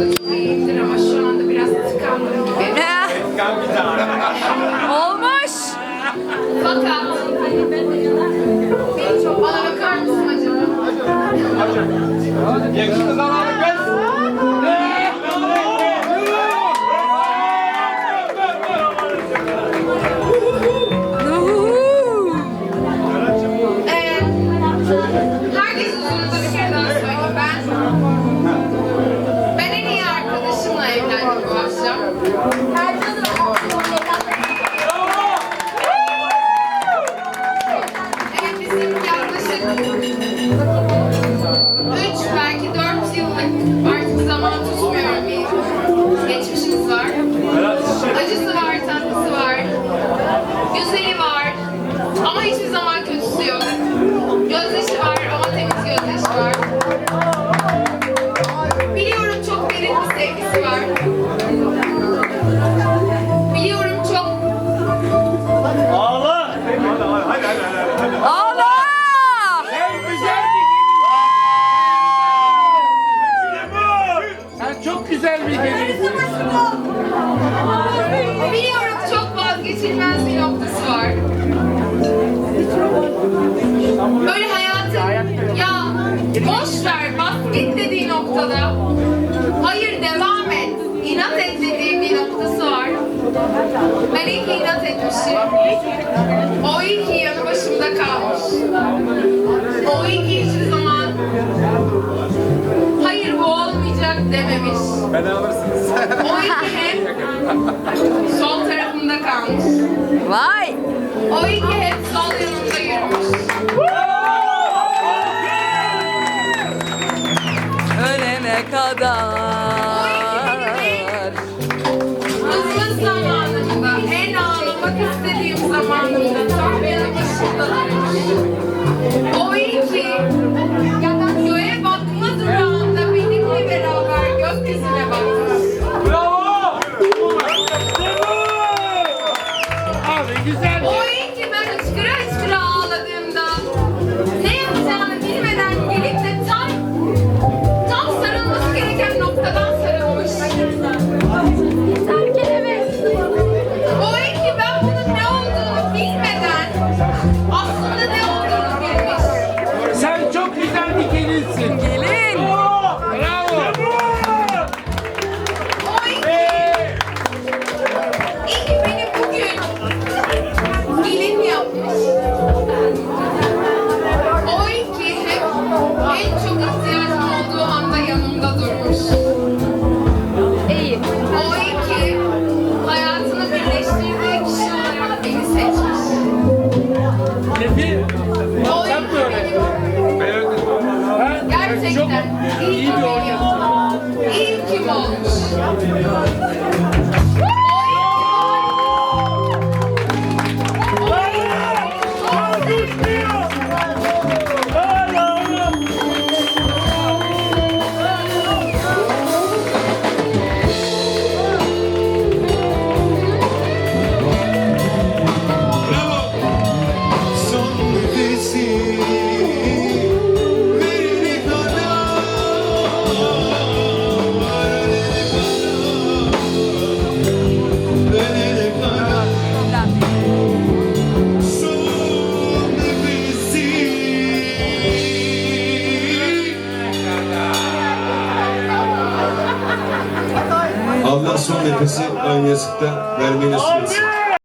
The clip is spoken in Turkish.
sağlık iyidir ama şu anda biraz tıkandım gibi. Olmuş. Fakat bana bakar mısın acaba? Yakışıklı zamanlı kız. amando Çok güzel bir gece. Biliyorum çok vazgeçilmez bir noktası var. Böyle hayatın ya boş ver basket dediği noktada hayır devam et inat et dediği bir noktası var. Ben ilk inat etmişim. dememiş. Ben alırsınız. o iki hep sol tarafımda kalmış. Vay! O iki hep sol yanımda Gerçekten çok iyi bir ortam. İyi kim olmuş. Son nefesi Aynı Yazık'ta vermeyi nasip.